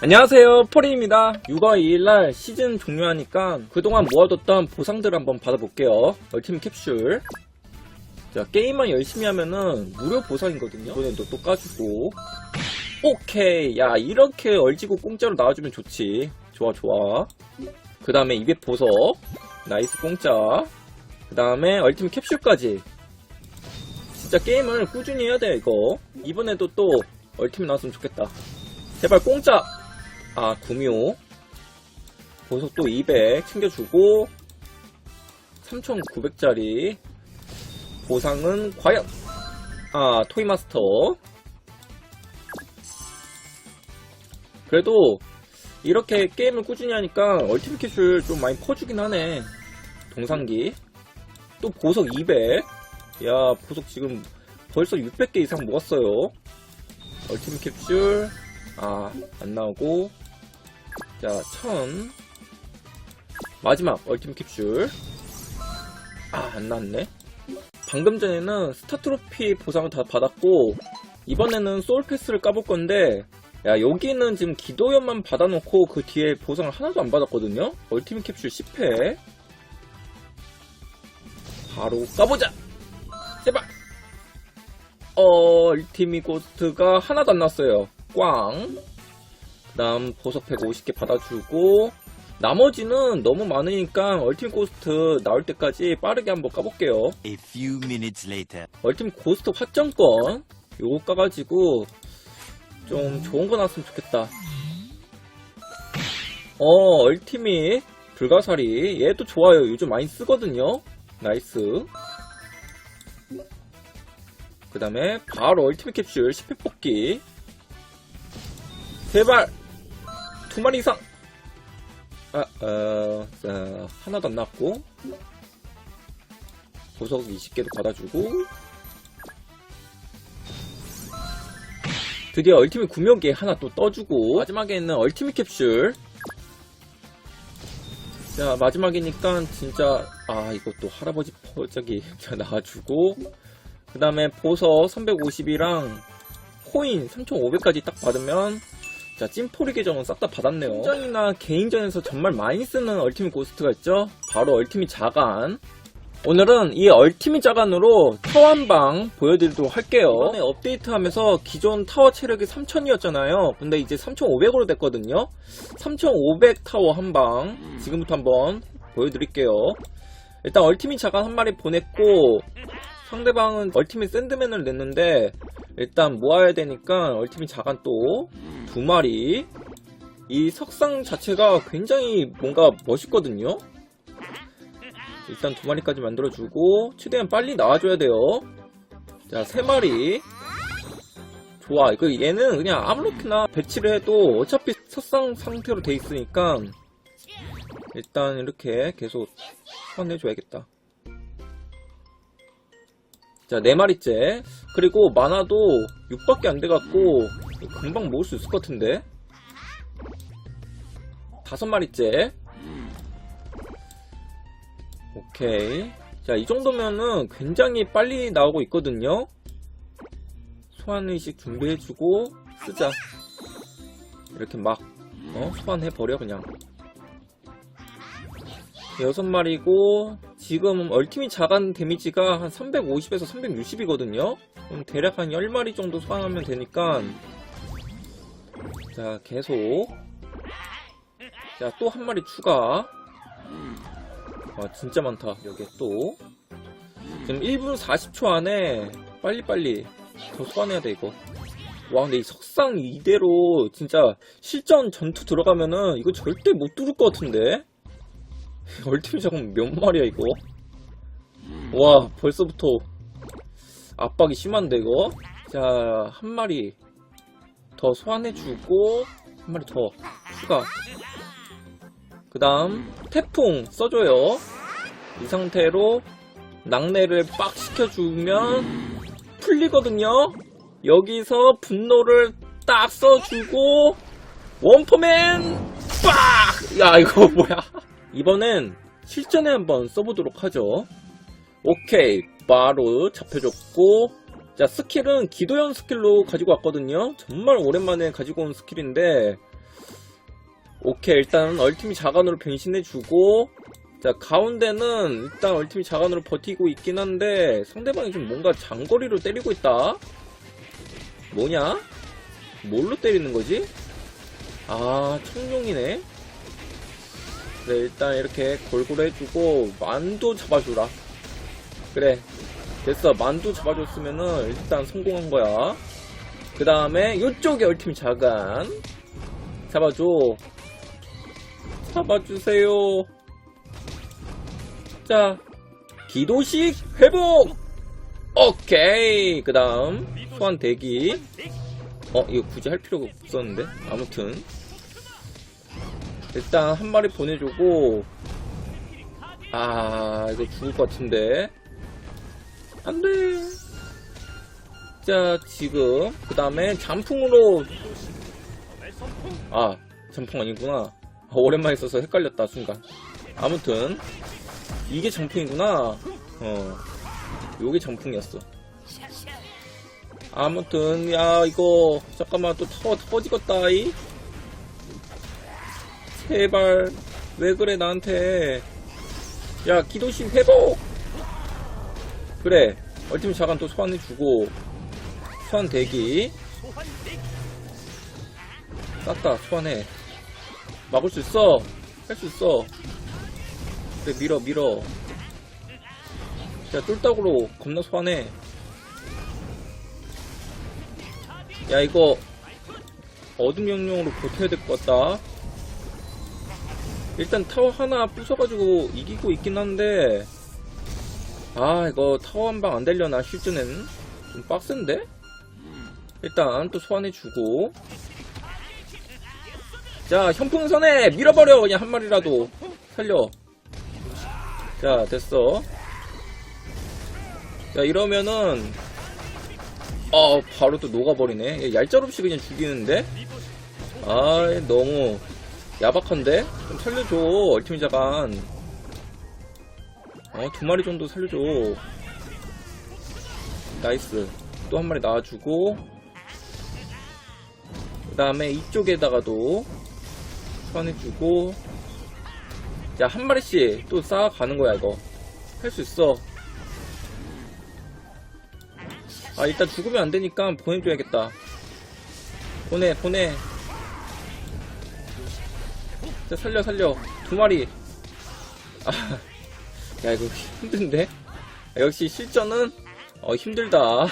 안녕하세요. 포리입니다. 6월 2일날 시즌 종료하니까 그동안 모아뒀던 보상들을 한번 받아볼게요. 얼티밋 캡슐. 자 게임만 열심히 하면은 무료 보상이거든요. 이번에도 또 까주고. 오케이. 야 이렇게 얼지고 공짜로 나와주면 좋지. 좋아 좋아. 그 다음에 200 보석. 나이스 공짜. 그 다음에 얼티밋 캡슐까지. 진짜 게임을 꾸준히 해야 돼 이거. 이번에도 또 얼티밋 나왔으면 좋겠다. 제발 공짜 아, 구미호. 보석 또 200 챙겨주고, 3,900짜리. 보상은 과연, 아, 토이마스터. 그래도, 이렇게 게임을 꾸준히 하니까 얼티밋 캐슐 좀 많이 퍼주긴 하네. 동상기. 또 보석 200. 야, 보석 지금 벌써 600개 이상 모았어요. 얼티밋 캡슐. 아, 안 나오고. 자, 1000. 마지막 얼티밋 캡슐. 아, 안 나왔네. 방금 전에는 스타트로피 보상을 다 받았고, 이번에는 소울패스를 까볼 건데, 야, 여기는 지금 기도연만 받아놓고 그 뒤에 보상을 하나도 안 받았거든요? 얼티밋 캡슐 10회. 바로 까보자! 제발! 어, 얼티밋 고스트가 하나도 안 났어요. 꽝. 그 다음 보석 150개 받아주고 나머지는 너무 많으니까 얼티밋 고스트 나올 때까지 빠르게 한번 까볼게요. A few minutes later. 얼티밋 고스트 확정권. 요거 까가지고 좀 좋은 거 나왔으면 좋겠다. 어 얼티밋 불가사리. 얘도 좋아요. 요즘 많이 쓰거든요. 나이스. 그 다음에 바로 얼티밋 캡슐 10회 뽑기. 제발 두 마리 이상. 아, 어, 자, 하나도 안 나왔고 보석 20개도 받아주고. 드디어 얼티밋 구명기 하나 또 떠주고. 마지막에는 얼티밋 캡슐. 자 마지막이니까 진짜 아 이것도 할아버지 포저기 나와주고. 그 다음에 보석 350이랑 코인 3500까지 딱 받으면 자, 찐포리 계정은 싹 다 받았네요. 신전이나 개인전에서 정말 많이 쓰는 얼티밋 고스트가 있죠? 바로 얼티밋 자간. 오늘은 이 얼티밋 자간으로 타워 한 방 보여드리도록 할게요. 이번에 업데이트하면서 기존 타워 체력이 3000이었잖아요. 근데 이제 3500으로 됐거든요. 3500 타워 한 방 지금부터 한번 보여드릴게요. 일단 얼티밋 자간 한 마리 보냈고 상대방은 얼티밋 샌드맨을 냈는데 일단 모아야 되니까 얼티밋 자간 또 두 마리. 이 석상 자체가 굉장히 뭔가 멋있거든요? 일단 두 마리까지 만들어주고 최대한 빨리 나와줘야 돼요. 자 세 마리. 좋아. 이거 얘는 그냥 아무렇게나 배치를 해도 어차피 석상 상태로 돼 있으니까 일단 이렇게 계속 소환해줘야겠다. 자, 네 마리째. 그리고 많아도 6밖에 안 돼갖고, 금방 모을 수 있을 것 같은데? 다섯 마리째. 오케이. 자, 이 정도면은 굉장히 빨리 나오고 있거든요? 소환의식 준비해주고, 쓰자. 이렇게 막, 어? 소환해버려, 그냥. 여섯 마리고 지금 얼티밋 자간 데미지가 한 350에서 360이거든요 그럼 대략 한 10마리 정도 소환하면 되니까 자 계속. 자 또 한 마리 추가. 와 진짜 많다 여기 또. 지금 1분 40초 안에 빨리빨리 더 소환해야 돼 이거. 와 근데 이 석상 이대로 진짜 실전 전투 들어가면은 이거 절대 못 뚫을 것 같은데? 얼티밋 작은 몇 마리야 이거? 와 벌써부터 압박이 심한데 이거? 자 한 마리 더 소환해주고 한 마리 더 추가 그 다음 태풍 써줘요 이 상태로 낙내를 빡 시켜주면 풀리거든요 여기서 분노를 딱 써주고 원포맨 빡! 야 이거 뭐야 이번엔 실전에 한번 써보도록 하죠. 오케이, 바로 잡혀줬고, 자, 스킬은 기도연 스킬로 가지고 왔거든요. 정말 오랜만에 가지고 온 스킬인데, 오케이 일단 얼티밋 자간으로 변신해주고 자 가운데는 일단 얼티밋 자간으로 버티고 있긴 한데 상대방이 좀 뭔가 장거리로 때리고 있다 뭐냐? 뭘로 때리는 거지? 아 청룡이네 그래 일단 이렇게 골고루 해주고 만두 잡아주라 그래 됐어. 만두 잡아줬으면은 일단 성공한 거야. 그 다음에 요쪽에 얼티밋 자간. 잡아줘. 잡아주세요. 자 기도식 회복! 오케이. 그 다음 소환 대기. 어 이거 굳이 할 필요가 없었는데? 아무튼. 일단 한 마리 보내주고. 아 이거 죽을 것 같은데 안돼. 자 지금 그 다음에 잠풍으로. 아 잠풍 아니구나. 아, 오랜만에 써서 헷갈렸다 순간. 아무튼 이게 장풍이구나. 어 요게 장풍이었어. 아무튼 야 이거 잠깐만 또 타워 터지겠다 이. 제발 왜 그래 나한테. 야 기도심 회복 그래. 얼티밋 자간 또 소환해주고 소환 대기. 싹다 소환해. 막을 수 있어. 할 수 있어. 그래 밀어 밀어. 야 쫄딱으로 겁나 소환해. 야 이거 어둠 영역으로 버텨야 될 것 같다. 일단 타워 하나 부숴가지고 이기고 있긴 한데 아 이거 타워 한 방 안 되려나 슈즈는? 좀 빡센데? 일단 또 소환해주고. 자 현풍선에 밀어버려. 그냥 한 마리라도. 살려. 자 됐어. 자 이러면은 어 바로 또 녹아버리네. 얘 얄짤없이 그냥 죽이는데? 아이 너무 야박한데? 좀 살려줘 얼티밋 자간 어 두 마리 정도 살려줘. 나이스. 또 한 마리 나와주고. 그 다음에 이쪽에다가도 선해주고. 자한 마리씩 또 쌓아가는 거야 이거. 할 수 있어. 아 일단 죽으면 안 되니까 보내줘야겠다. 보내 보내. 자 살려 살려. 두 마리. 아 야 이거 힘든데? 역시 실전은 어 힘들다